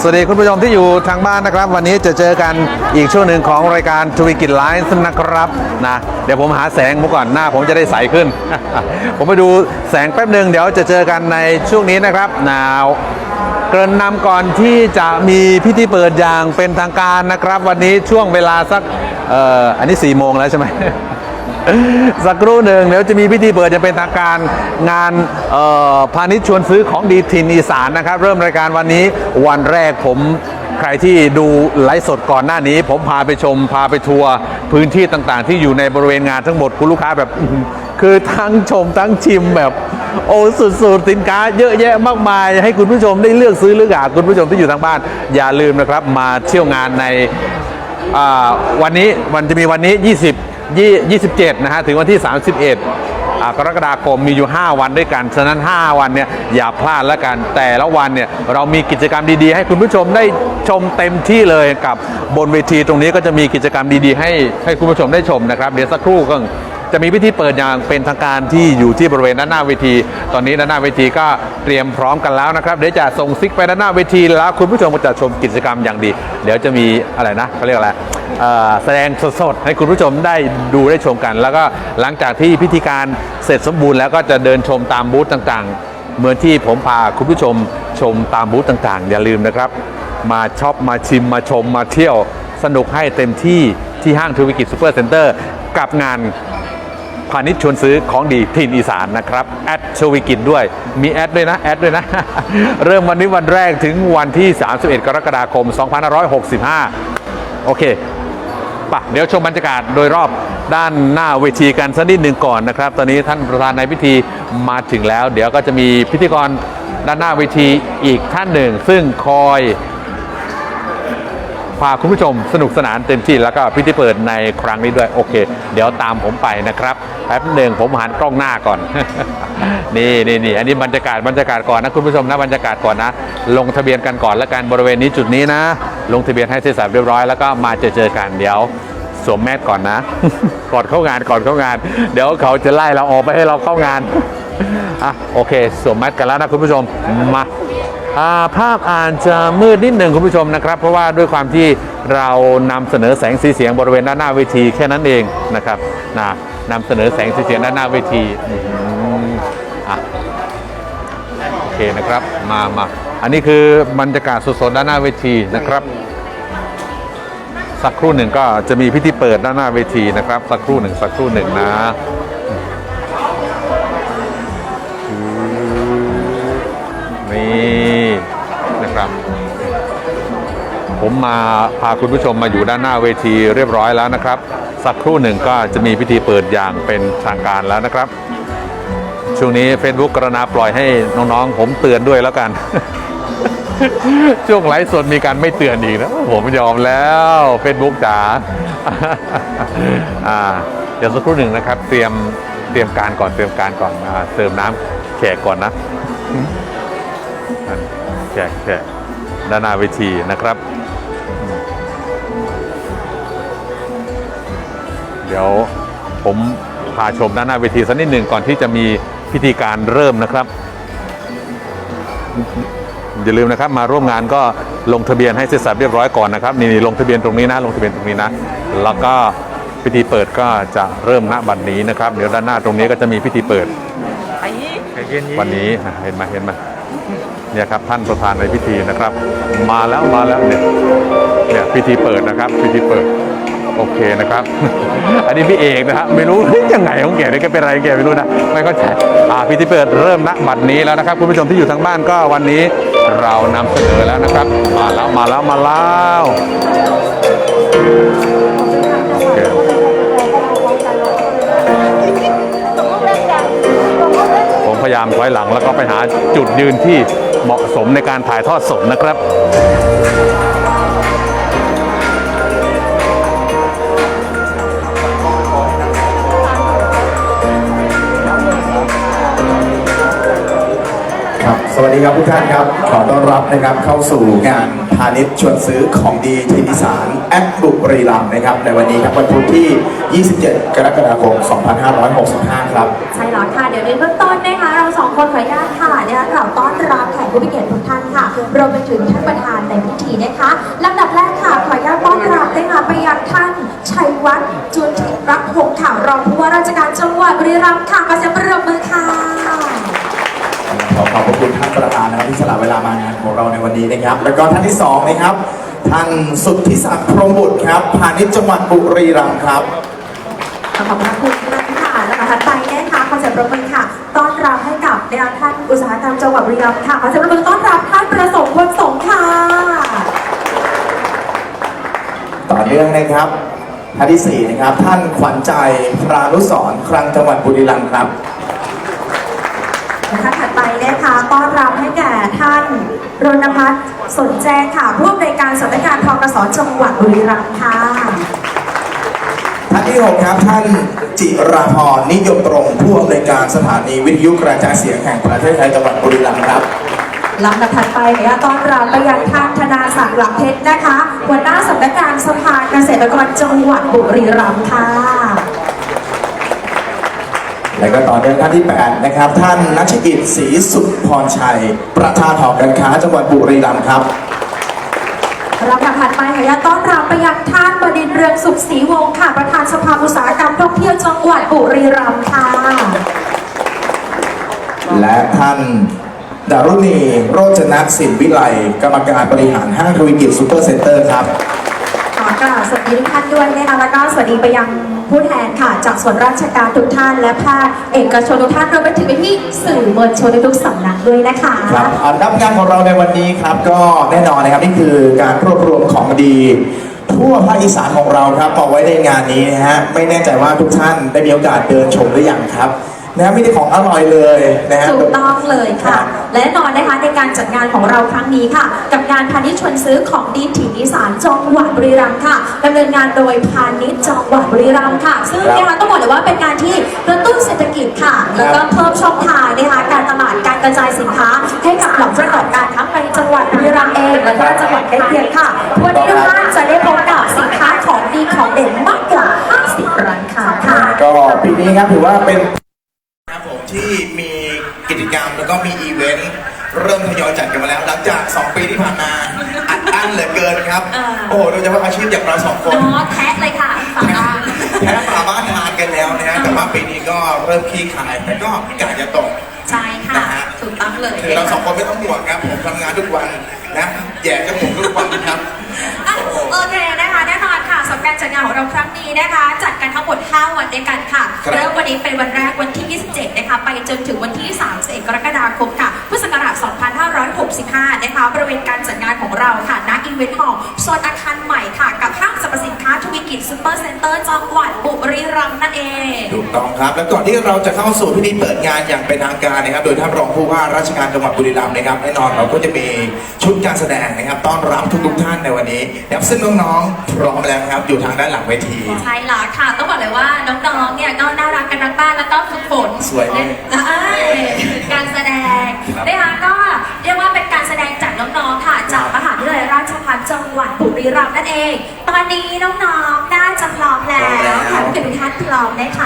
สวัสดีคุณผู้ชมที่อยู่ทางบ้านนะครับ วันนี้จะเจอกันอีกช่วงหนึ่งของรายการทวีกิจไลฟ์นะครับนะเดี๋ยวผมหาแสงมาก่อนหน้าผมจะได้ใสขึ้น ผมไปดูแสงแป๊บหนึ่งเดี๋ยวจะเจอกันในช่วงนี้นะครับนาวเกริ่นนำก่อนที่จะมีพิธีเปิดอย่างเป็นทางการนะครับ วันนี้ช่วงเวลาสักเอ่ออันนี้4ี่โมงแล้วใช่ไหม สักครู่หนึ่งเดี๋ยวจะมีพิธีเปิดจะเป็นทางการงานพาณิชย์ชวนซื้อของดีถิ่นอีสานนะครับ เริ่มรายการวันนี้วันแรกผมใครที่ดูไลฟ์สดก่อนหน้านี้ ผมพาไปชม พาไปทัวร์พื้นที่ต่างๆ ที่อยู่ในบริเวณงานทั้งหมดคุณลูกค้าแบบ คือทั้งชมทั้งชิมแบบโอ้สุดๆสินค้าเยอะแยะมากมาย ให้คุณผู้ชมได้เลือกซื้อเลือกหาคุณผู้ชมที่อยู่ทางบ้าน อย่าลืมนะครับมาเที่ยวงานในวันนี้มันจะมีวันนี้ 20ยี่ 27 นะฮะ ถึงวันที่ 31 กรกฎาคมมีอยู่ 5 วันด้วยกัน ฉะนั้น 5 วันเนี่ยอย่าพลาดแล้วกัน แต่ละวันเนี่ยเรามีกิจกรรมดีๆ ให้คุณผู้ชมได้ชมเต็มที่เลยกับบนเวทีตรงนี้ก็จะมีกิจกรรมดีๆ ให้ให้คุณผู้ชมได้ชมนะครับ เดี๋ยวสักครู่ก็จะมีพิธีเปิดอย่างเป็นทางการที่อยู่ที่บริเวณด้านหน้าเวที ตอนนี้ด้านหน้าเวทีก็เตรียมพร้อมกันแล้วนะครับเดี๋ยวจะส่งซิกไปด้านหน้าเวทีแล้วคุณผู้ชมก็จะชมกิจกรรมอย่างดี เดี๋ยวจะมีอะไรนะเขาเรียกอะไร แสดงสดๆ ให้คุณผู้ชมได้ดูได้ชมกัน แล้วก็หลังจากที่พิธีการเสร็จสมบูรณ์แล้วก็จะเดินชมตามบูธต่างๆ เหมือนที่ผมพาคุณผู้ชมชมตามบูธต่างๆ อย่าลืมนะครับ มาช็อปมาชิมมาชมมาเที่ยวสนุกให้เต็มที่ที่ห้างทวิกิจซูเปอร์เซ็นเตอร์กับงานพาณิชย์ชวนซื้อของดีถิ่นอีสานนะครับ แอดชวิกิจด้วย มีแอดด้วยนะ แอดด้วยนะ เริ่มวันนี้วันแรกถึงวันที่ 31 กรกฎาคม 2565 โอเค ปะเดี๋ยวชมบรรยากาศโดยรอบด้านหน้าเวทีกันสักนิดหนึ่งก่อนนะครับ ตอนนี้ท่านประธานในพิธีมาถึงแล้ว เดี๋ยวก็จะมีพิธีกรด้านหน้าเวทีอีกท่านหนึ่ง ซึ่งคอยพาคุณผู้ชมสนุกสนานเต็มที่แล้วก็พิธีเปิดในครั้งนี้ด้วยโอเค เดี๋ยวตามผมไปนะครับแป๊บหนึ่งผมหันกล้องหน้าก่อน นี่นี่นี่อันนี้บรรยากาศบรรยากาศก่อนนะคุณผู้ชมนะบรรยากาศก่อนนะ ลงทะเบียนกันก่อนแล้วกันบริเวณนี้จุดนี้นะ ลงทะเบียนให้เสร็จสับเรียบร้อยแล้วก็มาเจอเจอกันเดี๋ยวสวมแมสก่อนนะก่อนเข้างานก่อนเข้างาน เดี๋ยวเขาจะไล่เราออกไปให้เราเข้างานอะโอเคสวมแมสกันแล้วนะคุณผู้ชมมาภาพอาจจะมืดนิดหนึ่งคุณผู้ชมนะครับ เพราะว่าด้วยความที่เรานำเสนอแสงสีเสียงบริเวณด้านหน้าเวทีแค่นั้นเองนะครับนะนำเสนอแสงสีเสียงด้านหน้าเวทีอะโอเคนะครับมามา อันนี้คือบรรยากาศสดๆด้านหน้าเวทีนะครับ สักครู่หนึ่งก็จะมีพิธีเปิดด้านหน้าเวทีนะครับ สักครู่หนึ่งสักครู่หนึ่งนะนี่นะครับ ผมมาพาคุณผู้ชมมาอยู่ด้านหน้าเวทีเรียบร้อยแล้วนะครับ สักครู่หนึ่งก็จะมีพิธีเปิดอย่างเป็นทางการแล้วนะครับช่วงนี้ Facebook กรณาปล่อยให้น้อง ๆ ผมเตือนด้วยแล้วกัน ช่วงไลฟ์สดมีการไม่เตือนอีกนะผมยอมแล้ว Facebook จ๋าอ่าเดี๋ยวสักครู่หนึ่งนะครับ เตรียมเตรียมการก่อนเตรียมการก่อนอ่าเติมน้ำแขกก่อนนะแขกแขกด้านหน้าเวทีนะครับ เดี๋ยวผมพาชมด้านหน้าเวทีสักนิดหนึ่งก่อนที่จะมีพิธีการเริ่มนะครับ อย่าลืมนะครับมาร่วมงานก็ลงทะเบียนให้เสร็จสับเรียบร้อยก่อนนะครับนี่นี่ลงทะเบียนตรงนี้นะลงทะเบียนตรงนี้นะ แล้วก็พิธีเปิดก็จะเริ่มณบัดนี้นะครับ เดี๋ยวด้านหน้าตรงนี้ก็จะมีพิธีเปิดวันนี้นะเห็นไหมเห็นไหมเนี่ยครับท่านประธานในพิธีนะครับ มาแล้วมาแล้วเนี่ยเนี่ยพิธีเปิดนะครับ พิธีเปิดโอเคนะครับ อันนี้พี่เอกนะฮะไม่รู้ยังไงของแกนี่แกเป็นอะไรแกไม่รู้นะไม่เข้าใจอ่าพิธีเปิดเริ่มณบัดนี้แล้วนะครับคุณผู้ชมที่อยู่ทางบ้านก็วันนี้ เรานำเสนอแล้วนะครับ มาแล้วมาแล้วมาแล้วโอเคผมพยายามไว้หลังแล้วก็ไปหาจุดยืนที่เหมาะสมในการถ่ายทอดสดนะครับ ดีครับทุกท่านครับ ขอต้อนรับนะครับเข้าสู่งานพาณิชย์ชวนซื้อของดีที่อีสานแอดบุรีรัมย์นะครับ ในวันนี้ครับวันพุธที่ 27 กรกฎาคม 2565 ครับ ใช่แล้วค่ะ เดี๋ยวในเบื้องต้นนะคะ เราสององคนขออนุญาตค่ะนะคะกล่าวต้อนรับแขกผู้มีเกียรติทุกท่านค่ะรวมไปถึงท่านประธานในพิธีนะคะลำดับแรกค่ะขออนุญาตต้อนรับนะคะไปยังท่านชัยวัฒน์จุนทิรักพงศ์ค่ะรองผู้ว่าราชการจังหวัดบุรีรัมย์ค่ะขอเสียงปรบมือค่ะขอขอบพระคุณท่าน ประธานนะครับที่สละเวลามางานของเราในวันนี้นะครับ แล้วก็ท่านที่สองนะครับท่านสุทธิศักดิ์พรหมบุตรครับพาณิชย์จังหวัดบุรีรัมย์ครับ ขอบพระคุณท่านค่ะและถัดไปนะคะขอเสียงปรบมือค่ะ ต้อนรับให้กับในท่านอุตสาหกรรมจังหวัดบุรีรัมย์ค่ะขอเสียงปรบมือต้อนรับท่านประสงค์พลสงฆ์ค่ะต่อเนื่องนะครับท่านที่สี่นะครับ ท่านขวัญใจพรานุสรณ์ครังจังหวัดบุรีรัมย์ครับ ท่านถัดไป นะคะต้อนรับให้แก่ท่านรณพัฒน์สนแจงค่ะผู้อำนวยการสำนักงานทกสจังหวัดบุรีรัมย์ค่ะท่านที่หกครับท่านจิราพรนิยมตรงผู้อำนวยการสถานีวิทยุกระจายเสียงแห่งประเทศไทยจังหวัดบุรีรัมย์ครับลำดับถัดไปนะคะต้อนรับไปยังท่านธนาศักดิ์หลักเพชรนะคะหัวหน้าสำนักงานสภาเกษตรกรจังหวัดบุรีรัมย์ค่ะ และก็ต่อเนื่องท่านที่ 8 นะครับ ท่านนัชกิจศรีสุพรชัย ประธานหอการค้าจังหวัดบุรีรัมย์ครับลำดับถัดไปขออนุญาตต้อนรับไปยังท่านบดินทร์เรืองสุขศรีวงศ์ค่ะ ประธานสภาอุตสาหกรรมท่องเที่ยวจังหวัดบุรีรัมย์ค่ะ และท่านดารุณีโรจนสินวิไลกรรมการบริหารห้างทวีกิจซูเปอร์เซ็นเตอร์ครับขอกราบสวัสดีทุกท่านด้วยนะคะแล้วก็สวัสดีไปยัง ผู้แทนค่ะ จากส่วนราชการทุกท่าน และภาคเอกชนทุกท่านรวมไปถึงไปที่สื่อมวลชนทุกสำนักด้วยนะคะครับอันดับงานของเราในวันนี้ครับก็แน่นอนนะครับนี่คือการรวบรวมของดีทั่วภาคอีสานของเราครับเอาไว้ในงานนี้นะฮะไม่แน่ใจว่าทุกท่านได้มีโอกาสเดินชมหรือยังครับ นะฮะมีแต่ของอร่อยเลยนะฮะ ถูกต้องเลยค่ะ และแน่นอนนะคะในการจัดงานของเราครั้งนี้ค่ะ กับงานพาณิชย์ชวนซื้อของดีถิ่นอีสานจังหวัดบุรีรัมย์ค่ะดำเนินงานโดยพาณิชย์จังหวัดบุรีรัมย์ค่ะ ซึ่งนะคะต้องบอกเลยว่าเป็นการที่กระตุ้นเศรษฐกิจค่ะ แล้วก็เพิ่มช่องทางนะคะการตลาดการกระจายสินค้า ให้กับเหล่าประกอบการทั้งในจังหวัดบุรีรัมย์เองและก็จังหวัดใกล้เคียงค่ะวันนี้ทุกท่านจะได้พบกับสินค้าของดีของเด่นมากกว่า50ร้านค้าค่ะ ก็ปีนี้ครับถือว่าเป็นครับผม ที่มีกิจกรรมแล้วก็มีอีเวนต์เริ่มทยอยจัดกันมาแล้ว หลังจาก 2 ปีที่ผ่านมาอัดอั้นเหลือเกินครับอ่าโอ้โหโดยเฉพาะอาชีพอย่างเราสองคนเนาะแท็กเลยค่ะฝากร้านแค่สามารถทานกันแล้วนะฮะแต่ว่าปีนี้ก็เริ่มขี้ขายแต่ก็กาจะตก ใช่ค่ะ นะฮะ ถูกต้องเลยคือเราสองคนไม่ต้องห่วงครับ ผมทำงานทุกวันนะแย่จมูกทุกวันครับ จัดงานของเราครั้งนี้นะคะ จัดกันทั้งหมด 5 วันด้วยกันค่ะ ครับ เริ่มวันนี้เป็นวันแรกวันที่ 27 นะคะ ไปจนถึงวันที่ 31 กรกฎาคมค่ะ พุทธศักราช 2565 นะคะ บริเวณการจัดงานของเราค่ะณอีเวนต์ฮอลล์โซนอาคารใหม่ค่ะ กับห้างสรรพสินค้าทวีกิจซูเปอร์เซ็นเตอร์จังหวัดบุรีรัมย์นั่นเอง ถูกต้องครับ แล้วก่อนที่เราจะเข้าสู่พิธีเปิดงานอย่างเป็นทางการนะครับ โดยท่านรองผู้ว่าราชการจังหวัดบุรีรัมย์นะครับ แน่นอนเราก็จะมีชุดการแสดงนะครับ ต้อนรับทุกๆท่านในวันนี้นะครับซึ่งน้องๆพร้อมแล้วนะครับ อยู่ทางด้านหลังเวที ใช่แล้วค่ะต้องบอกเลยว่าน้องๆเนี่ยก็น่ารักกันทั้งบ้านแล้วก็ฝึกฝนสวยเลยเอ้ยการแสดงนะคะก็เรียกว่าเป็นการแสดงจากน้องๆค่ะ จากมหาวิทยาลัยราชภัฏจังหวัดบุรีรัมย์นั่นเอง ตอนนี้น้องๆน่าจะพร้อมแล้วค่ะทุกท่านพร้อมนะคะ